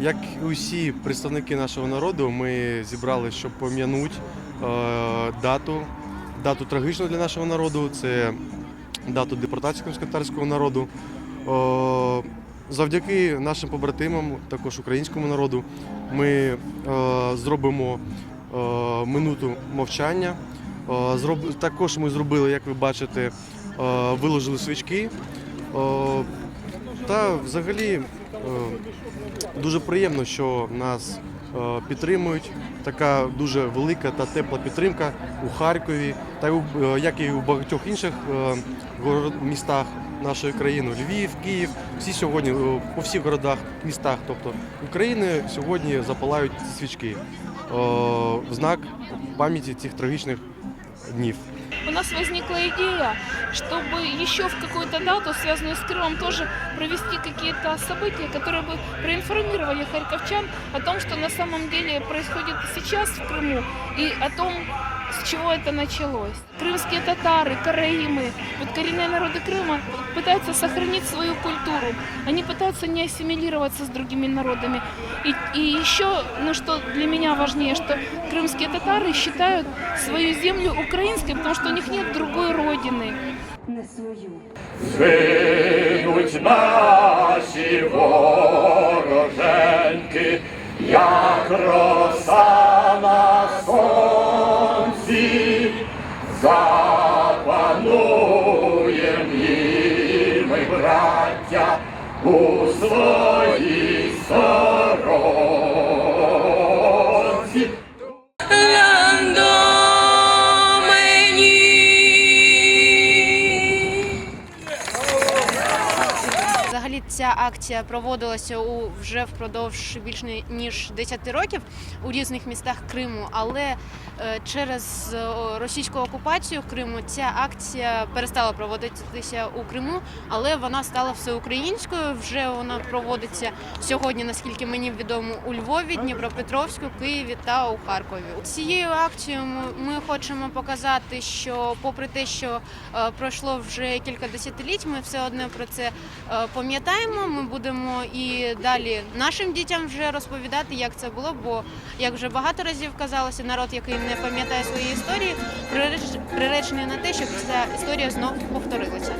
як і усі представники нашого народу, ми зібрали, щоб пом'янути е, дату, дату трагічну для нашого народу. Це дату депортації кримськотарського народу. Е, завдяки нашим побратимам, також українському народу, ми е, зробимо минуту мовчання. Також ми зробили, як ви бачите, виложили свічки. Та взагалі е, дуже приємно, що нас е, підтримують. Така дуже велика та тепла підтримка у Харкові, та е, як і у багатьох інших містах нашої країни. Львів, Київ, всі сьогодні по всіх городах, містах, тобто України сьогодні запалають свічки в знак пам'яті цих трагічних днів. У нас возникла идея, чтобы еще в какую-то дату, связанную с Крымом, тоже провести какие-то события, которые бы проинформировали харьковчан о том, что на самом деле происходит сейчас в Крыму и о том, с чего это началось. Крымские татары, караимы, вот коренные народы Крыма пытаются сохранить свою культуру. Они пытаются не ассимилироваться с другими народами. И, и еще, ну что для меня важнее, что крымские татары считают свою землю украинской, потому что у них нет другой родины. не свою. Згинуть наші вороженьки, як роса у Взагалі ця акція проводилася у вже впродовж більш ніж 10 років у різних містах Криму, але е, через е, російську окупацію Криму ця акція перестала проводитися у Криму, але вона стала всеукраїнською. Вже вона проводиться сьогодні, наскільки мені відомо, у Львові, Дніпропетровську, Києві та у Харкові. Цією акцією ми, хочемо показати, що попри те, що е, пройшло вже кілька десятиліть, ми все одно про це е, пам'ятаємо. Ми будемо і далі нашим дітям вже розповідати, як це було. Бо як вже багато разів казалося, народ, який не пам'ятає свої історії, приреч- приречений на те, щоб ця історія знов повторилася.